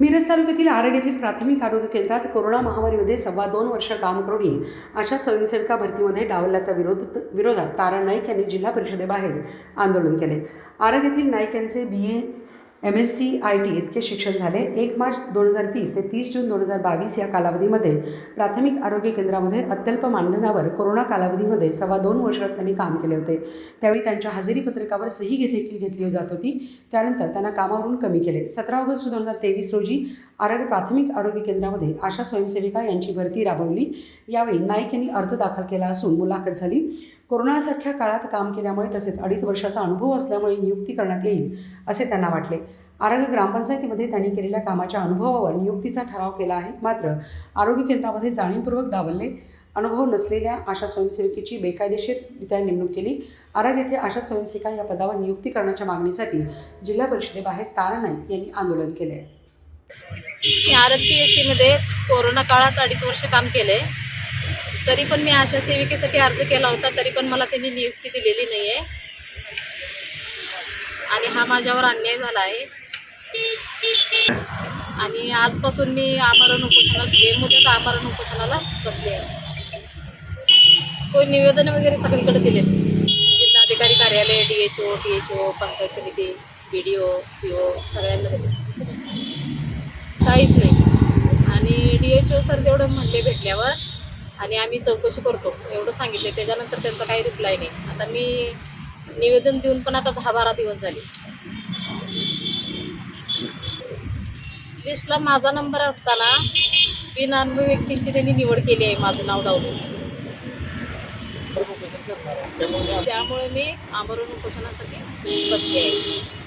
मिरज तालुक्यातील आरग येथील प्राथमिक आरोग्य केंद्रात कोरोना महामारीमध्ये सव्वा दोन वर्ष काम करूनही अशा स्वयंसेविका भरतीमध्ये डावलल्याचा विरोध विरोधात तारा नाईक यांनी जिल्हा परिषदेबाहेर आंदोलन केले. आरग येथील नाईक यांचे B A M S C I T इतके शिक्षण झाले. एक मार्च दोन हजार वीस ते तीस जून दोन हजार बावीस या कालावधीमध्ये प्राथमिक आरोग्य केंद्रामध्ये अत्यल्प मानधनावर कोरोना कालावधीमध्ये सव्वा दोन वर्ष त्यांनी काम केले होते. त्यावेळी त्यांच्या हजेरी पत्रकावर सही देखील घेतली जात होती. त्यानंतर त्यांना कामावरून कमी केले. सतरा ऑगस्ट दोन हजार तेवीस रोजी आरोग्य प्राथमिक आरोग्य केंद्रामध्ये आशा स्वयंसेविका यांची भरती राबवली. यावेळी नाईक यांनी अर्ज दाखल केला असून मुलाखत झाली. कोरोनासारख्या काळात काम केल्यामुळे तसेच अडीच वर्षाचा अनुभव असल्यामुळे नियुक्ती करण्यात येईल असे त्यांना वाटले. आरोग्य ग्रामपंचायतीमध्ये त्यांनी केलेल्या कामाच्या अनुभवावर नियुक्तीचा ठराव केला आहे. मात्र आरोग्य केंद्रामध्ये जाणीवपूर्वक डावलले अनुभव नसलेल्या आशा स्वयंसेविकेची बेकायदेशीररित्या नेमणूक केली. आरग येथे आशा स्वयंसेविका या पदावर नियुक्ती करण्याच्या मागणीसाठी जिल्हा परिषदेबाहेर तारा नाईक यांनी आंदोलन केले मी आरोग्य एस सीमध्ये कोरोना काळात अडीच वर्ष काम केलं आहे तरी पण मी आशा सेविकेसाठी अर्ज केला होता तरी पण मला त्यांनी नियुक्ती दिलेली नाही आहे आणि हा माझ्यावर अन्याय झाला आहे. आणि आजपासून मी आमरण उपोषणाला बेमुदत आमरण उपोषणाला बसले आहे. कोण निवेदन वगैरे सगळीकडे दिले जिल्हाधिकारी कार्यालय D H O T H O panchayat समिती बी डी ओ सी ओ सगळ्यांना दिले. काहीच नाही. आणि डी एच ओ सर तेवढं म्हणले भेटल्यावर आणि आम्ही चौकशी करतो. एवढं सांगितले त्याच्यानंतर त्यांचा काही रिप्लाय नाही. आता मी निवेदन देऊन पण आता दहा बारा दिवस झाले. लिस्टला माझा नंबर असताना बिनानुभवी व्यक्तींची त्यांनी निवड केली आहे माझं नाव डावलून त्यामुळे मी आमरण उपोषणासाठी बसले आहे.